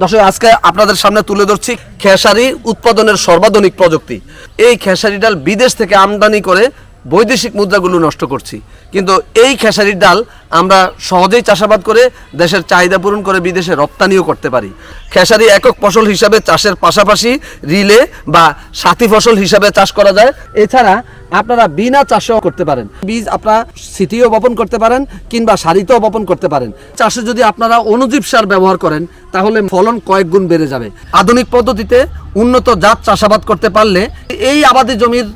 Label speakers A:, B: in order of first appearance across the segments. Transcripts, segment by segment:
A: দর্শক, আজকে আপনাদের সামনে তুলে ধরছি খেসারি উৎপাদনের সর্বাধুনিক প্রযুক্তি। এই খেসারি ডাল বিদেশ থেকে আমদানি করে বৈদেশিক মুদ্রাগুলো নষ্ট করছি। কিন্তু এই খেসারির ডাল আমরা সহজেই চাষাবাদ করে দেশের চাহিদা পূরণ করে বিদেশে রপ্তানিও করতে পারি। খেসারি একক ফসল হিসাবে চাষের পাশাপাশি রিলে বা সাথী ফসল হিসাবে চাষ করা যায়। এছাড়া আপনারা বিনা চাষেও করতে পারেন। বীজ আপনারা সিটিও বপন করতে পারেন কিংবা সারিতেও বপন করতে পারেন। চাষে যদি আপনারা অনুজীব সার ব্যবহার করেন, তাহলে ফলন কয়েক গুণ বেড়ে যাবে। আধুনিক পদ্ধতিতে উন্নত জাত চাষাবাদ করতে পারলে এই আবাদি জমির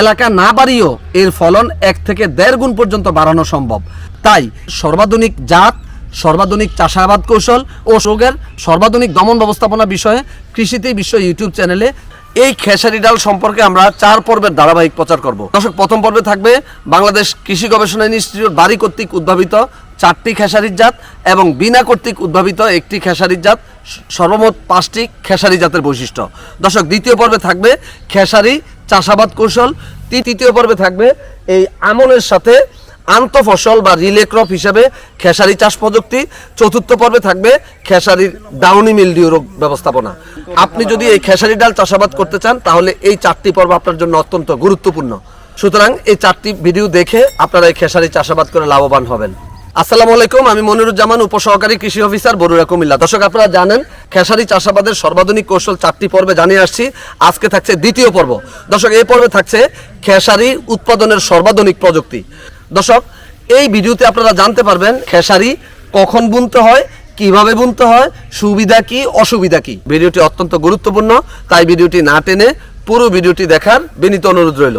A: এলাকা না বাড়িয়েও এর ফলন এক থেকে দেড় গুণ পর্যন্ত বাড়ানো সম্ভব। তাই সর্বাধুনিক জাত, সর্বাধুনিক চাষাবাদ কৌশল ও রোগের সর্বাধুনিক দমন ব্যবস্থাপনা বিষয়ে কৃষিতে বিশ্ব ইউটিউব চ্যানেলে এই খেসারি ডাল সম্পর্কে আমরা চার পর্বের ধারাবাহিক প্রচার করব। দর্শক, প্রথম পর্বে থাকবে বাংলাদেশ কৃষি গবেষণা ইনস্টিটিউট বাড়ি কর্তৃক উদ্ভাবিত চারটি খেসারির জাত এবং বিনা কর্তৃক উদ্ভাবিত একটি খেসারির জাত, সর্বমোট পাঁচটি খেসারি জাতের বৈশিষ্ট্য। দর্শক, দ্বিতীয় পর্বে থাকবে খেসারি চাষাবাদ কৌশল তৃতীয় পর্বে থাকবে এই আমনের সাথে আন্তঃফসল বা রিলে ক্রপ হিসেবে খেসারি চাষ প্রযুক্তি চতুর্থ পর্বে থাকবে খেসারির ডাউনি মিলডিউ রোগ ব্যবস্থাপনা। আপনি যদি এই খেসারি ডাল চাষাবাদ করতে চান, তাহলে এই চারটি পর্ব আপনার জন্য অত্যন্ত গুরুত্বপূর্ণ। সুতরাং এই চারটি ভিডিও দেখে আপনারা এই খেসারি চাষাবাদ করে লাভবান হবেন। আসসালামু আলাইকুম, আমি মনিরুজ্জামান, উপসহকারী কৃষি অফিসার বরুড়া কুমিল্লা। দর্শক, আপনারা জানেন, খেসারি চাষাবাদের সর্বাধুনিক কৌশল চারটি পর্বে জানিয়ে আসছি। আজকে থাকছে দ্বিতীয় পর্ব। দর্শক, এই পর্বে থাকছে খেসারি উৎপাদনের সর্বাধুনিক প্রযুক্তি। দর্শক, এই ভিডিওতে আপনারা জানতে পারবেন খেসারি কখন বুনতে হয়, কীভাবে বুনতে হয়, সুবিধা কি, অসুবিধা কি। ভিডিওটি অত্যন্ত গুরুত্বপূর্ণ, তাই ভিডিওটি না টেনে পুরো ভিডিওটি দেখার বিনীত অনুরোধ রইল।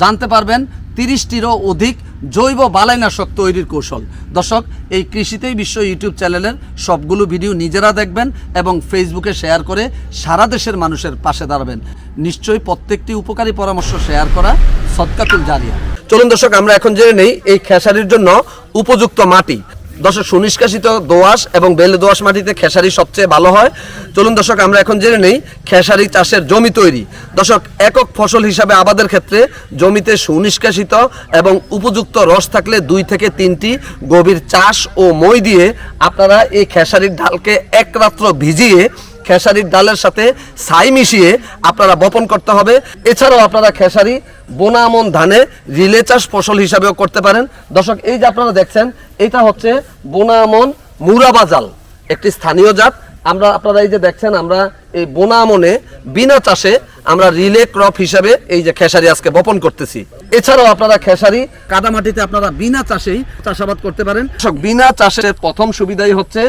A: জানতে পারবেন তিরিশটিরও অধিক জৈব বালাইনাশক তৈরির কৌশল। দর্শক, এই কৃষিতেই বিশ্ব ইউটিউব চ্যানেলের সবগুলো ভিডিও নিজেরা দেখবেন এবং ফেসবুকে শেয়ার করে সারা দেশের মানুষের পাশে দাঁড়াবেন। নিশ্চয়ই প্রত্যেকটি উপকারী পরামর্শ শেয়ার করা সৎকাতুল জারিয়া। চলুন দর্শক, আমরা এখন জেনে নেই এই খেসারির জন্য উপযুক্ত মাটি। দর্শক, সুনিষ্কাশিত দোয়াশ এবং বেলে দোয়াশ মাটিতে খেসারি সবচেয়ে ভালো হয়। চলুন দর্শক, আমরা এখন জেনে নেই খেসারি চাষের জমি তৈরি। দর্শক, একক ফসল হিসাবে আবাদের ক্ষেত্রে জমিতে সুনিষ্কাশিত এবং উপযুক্ত রস থাকলে দুই থেকে তিনটি গভীর চাষ ও মই দিয়ে আপনারা এই খেসারির ডালকে এক রাত্র ভিজিয়ে খেসারির ডালের সাথে ছাই মিশিয়ে আপনারা বপন করতে হবে। এছাড়াও আপনারা খেসারি বোনামন ধানে রিলে চাষ ফসল হিসাবেও করতে পারেন। দর্শক, এই যে আপনারা দেখছেন, এটা হচ্ছে বোনা বোনামন মুরাবাজাল, একটি স্থানীয় জাত। আমরা, আপনারা এই যে দেখছেন, আমরা এই বোনা বোনামনে বিনা চাষে আমরা রিলে ক্রপ হিসাবে এই যে খেসারি আজকে বপন করতেছি। এছাড়াও আপনারা খেসারি কাদামাটিতে আপনারা বিনা চাষেই চাষাবাদ করতে পারেন। বিনা চাষের প্রথম সুবিধাই হচ্ছে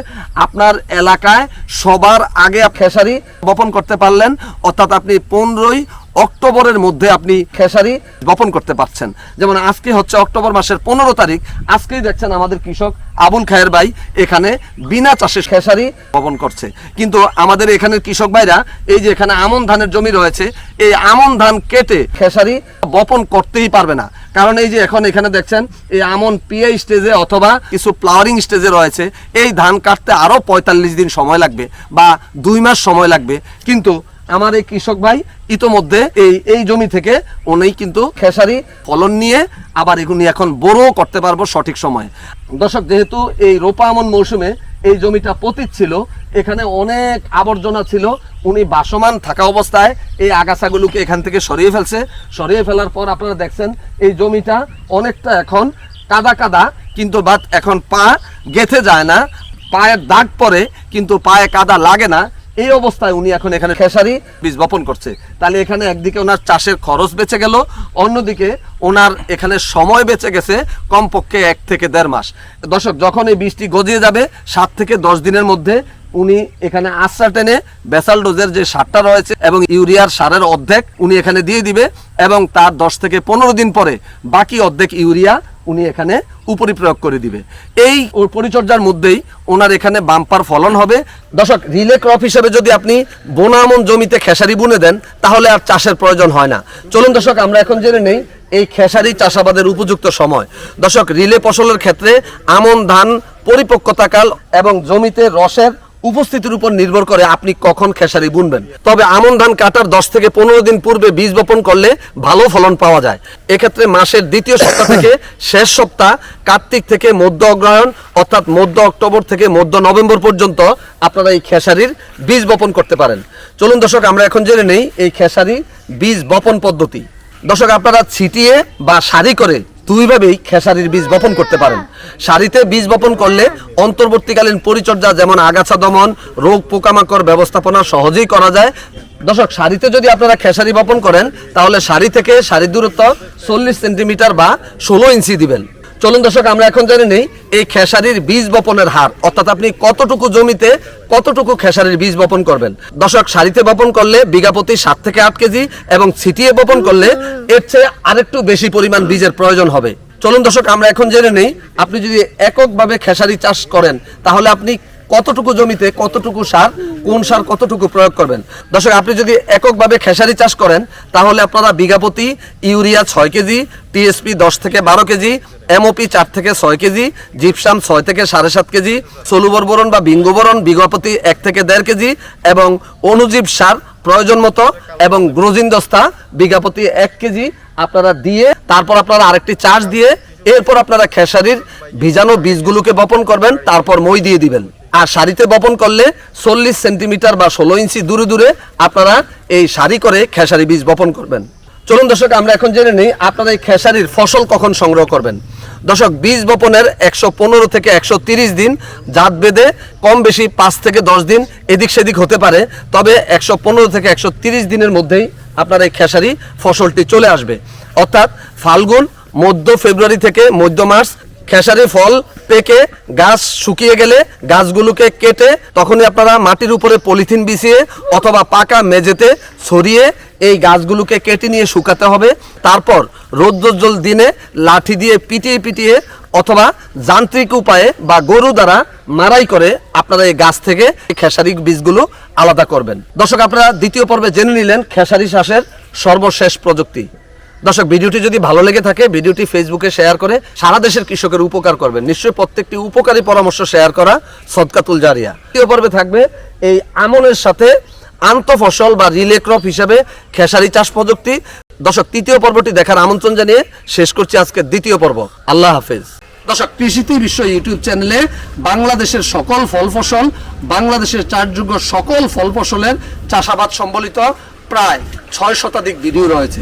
A: আপনার এলাকায় সবার আগে খেসারি বপন করতে পারলেন। অর্থাৎ আপনি পনেরোই অক্টোবরের মধ্যে আপনি খেসারি বপন করতে পারছেন। যেমন আজকে হচ্ছে অক্টোবর মাসের পনেরো তারিখ। আজকেই দেখছেন আমাদের কৃষক আবুল খায়ের ভাই এখানে বিনা চাষে খেসারি বপন করছে। কিন্তু আমাদের এখানের কৃষক ভাইরা এই যে এখানে আমন ধানের জমি রয়েছে, এই আমন ধান কেটে খেসারি বপন করতেই পারবে না। কারণ এই যে এখন এখানে দেখছেন, এই আমন পিআই স্টেজে অথবা কিছু ফ্লাওয়ারিং স্টেজে রয়েছে। এই ধান কাটতে আরও পঁয়তাল্লিশ দিন সময় লাগবে বা দুই মাস সময় লাগবে। কিন্তু আমার এই কৃষক ভাই ইতোমধ্যে এই এই জমি থেকে উনি কিন্তু খেসারি, ফলন নিয়ে আবার এগুলি এখন বড়ও করতে পারব সঠিক সময়ে। দর্শক, যেহেতু এই রোপা আমন মৌসুমে এই জমিটা পতিত ছিল, এখানে অনেক আবর্জনা ছিল, উনি বাসমান থাকা অবস্থায় এই আগাছাগুলোকে এখান থেকে সরিয়ে ফেলছে। সরিয়ে ফেলার পর আপনারা দেখছেন, এই জমিটা অনেকটা এখন কাদা কাদা, কিন্তু বাট এখন পা গেথে যায় না, পায়ের দাগ পরে কিন্তু পায়ে কাদা লাগে না। এই অবস্থায় উনি এখন এখানে খেসারি বীজ বপন করছে। তাহলে এখানে একদিকে ওনার চাষের খরচ বেঁচে গেল, অন্যদিকে ওনার এখানে সময় বেঁচে গেছে কমপক্ষে এক থেকে দেড় মাস। দর্শক, যখন এই বীজটি গজিয়ে যাবে, সাত থেকে দশ দিনের মধ্যে উনি এখানে আশ্রা টেনে বেসাল ডোজের যে সারটা রয়েছে এবং ইউরিয়ার সারের অর্ধেক উনি এখানে দিয়ে দিবে এবং তার দশ থেকে পনেরো দিন পরে বাকি অর্ধেক ইউরিয়া উনি এখানে উপরি প্রয়োগ করে দিবে। এই পরিচর্যার মধ্যেই ওনার এখানে বাম্পার ফলন হবে। দর্শক, রিলে ক্রপ হিসেবে যদি আপনি বোনামন জমিতে খেসারি বুনে দেন, তাহলে আর চাষের প্রয়োজন হয় না। চলুন দর্শক, আমরা এখন জেনে নেই এই খেসারি চাষাবাদের উপযুক্ত সময়। দর্শক, রিলে ফসলের ক্ষেত্রে আমন ধান পরিপক্কতাকাল এবং জমিতে রসের উপস্থিতির উপর নির্ভর করে আপনি কখন খেসারি বুনবেন। তবে আমন ধান কাটার দশ থেকে পনেরো দিন পূর্বে বীজ বপন করলে ভালো ফলন পাওয়া যায়। এক্ষেত্রে মাসের দ্বিতীয় সপ্তাহ থেকে শেষ সপ্তাহ, কার্তিক থেকে মধ্য অগ্রহায়ণ, অর্থাৎ মধ্য অক্টোবর থেকে মধ্য নভেম্বর পর্যন্ত আপনারা এই খেসারির বীজ বপন করতে পারেন। চলুন দর্শক, আমরা এখন জেনে নেই এই খেসারি বীজ বপন পদ্ধতি। দর্শক, আপনারা ছিটিয়ে বা সারি করে দুইভাবেই খেসারির বীজ বপন করতে পারেন। সারিতে বীজ বপন করলে অন্তর্বর্তীকালীন পরিচর্যা যেমন আগাছা দমন, রোগ পোকামাকড় ব্যবস্থাপনা সহজেই করা যায়। দর্শক, সারিতে যদি আপনারা খেসারি বপন করেন, তাহলে সারি থেকে সারির দূরত্ব চল্লিশ সেন্টিমিটার বা ষোলো ইঞ্চি দিবেন। চলুন দর্শক, আমরা এখন জেনে নেই এই খেসারির বীজ বপনের হার। অর্থাৎ আপনি কতটুকু জমিতে কতটুকু খেসারির বীজ বপন করবেন? দর্শক, সারিতে বপন করলে বিঘাপতি সাত থেকে আট কেজি এবং ছিটিয়ে বপন করলে এর চেয়ে আরেকটু বেশি পরিমাণ বীজের প্রয়োজন হবে। চলুন দর্শক, আমরা এখন জেনে নেই, আপনি যদি এককভাবে খেসারি চাষ করেন, তাহলে আপনি কতটুকু জমিতে কতটুকু সার, কোন সার কতটুকু প্রয়োগ করবেন? দর্শক, আপনি যদি এককভাবে খেসারি চাষ করেন, তাহলে আপনারা বিঘা প্রতি ইউরিয়া ছয় কেজি, টিএসপি দশ থেকে বারো কেজি, এমওপি চার থেকে ছয় কেজি, জিপসাম ছয় থেকে সাড়ে সাত কেজি, সলুবর বোরন বা বিঙ্গবরণ বিঘা প্রতি এক থেকে দেড় কেজি এবং অনুজীব সার প্রয়োজন মতো এবং গ্রোজিন দস্তা বিঘা প্রতি এক কেজি আপনারা দিয়ে, তারপর আপনারা আরেকটি চাষ দিয়ে এরপর আপনারা খেসারির ভিজানো বীজগুলোকে বপন করবেন, তারপর মই দিয়ে দিবেন। আর সারিতে বপন করলে চল্লিশ সেন্টিমিটার বা ষোলো ইঞ্চি দূরে দূরে আপনারা এই সারি করে খেসারি বীজ বপন করবেন। চলুন দর্শক, আমরা এখন জেনে নিই আপনারা এই খেসারির ফসল কখন সংগ্রহ করবেন। দর্শক, বীজ বপনের একশো পনেরো থেকে একশো তিরিশ দিন, জাত বেঁধে কম বেশি পাঁচ থেকে দশ দিন, এদিক সেদিক হতে পারে। তবে একশো পনেরো থেকে একশো তিরিশ দিনের মধ্যেই আপনার এই খেসারি ফসলটি চলে আসবে। অর্থাৎ ফাল্গুন মধ্য ফেব্রুয়ারি থেকে মধ্য মার্চ, খেসারি ফল পেকে গাছ শুকিয়ে গেলে গাছগুলোকে কেটে তখনই আপনারা মাটির উপরে পলিথিন বিছিয়ে অথবা পাকা মেঝেতে ছড়িয়ে এই গাছগুলোকে কেটে নিয়ে শুকাতে হবে। তারপর রৌদ্রোজ্জ্বল দিনে লাঠি দিয়ে পিটিয়ে পিটিয়ে অথবা যান্ত্রিক উপায়ে বা গরু দ্বারা মারাই করে আপনারা এই গাছ থেকে খেসারি বীজগুলো আলাদা করবেন। দর্শক, আপনারা দ্বিতীয় পর্বে জেনে নিলেন খেসারি চাষের সর্বশেষ প্রযুক্তি। দর্শক, ভিডিওটি যদি ভালো লেগে থাকে, ভিডিওটি ফেসবুকে শেয়ার করে সারা দেশের কৃষকের উপকার করবেন। নিশ্চয়ই প্রত্যেকটি উপকারী পরামর্শ শেয়ার করা সদকাতুল জারিয়া। তৃতীয় পর্বে থাকবে এই আমনের সাথে আন্তঃফসল বা রিলে ক্রপ হিসাবে খেসারি চাষ প্রযুক্তি। দর্শক, তৃতীয় পর্বটি দেখার আমন্ত্রণ জানিয়ে শেষ করছি আজকের দ্বিতীয় পর্ব। আল্লাহ হাফেজ। দর্শক কৃষিতে বিশ্ব ইউটিউব চ্যানেলে বাংলাদেশের সকল ফল ফসল বাংলাদেশের চাষযোগ্য সকল ফল ফসলের চাষাবাদ সম্বলিত প্রায় ছয় শতাধিক ভিডিও রয়েছে।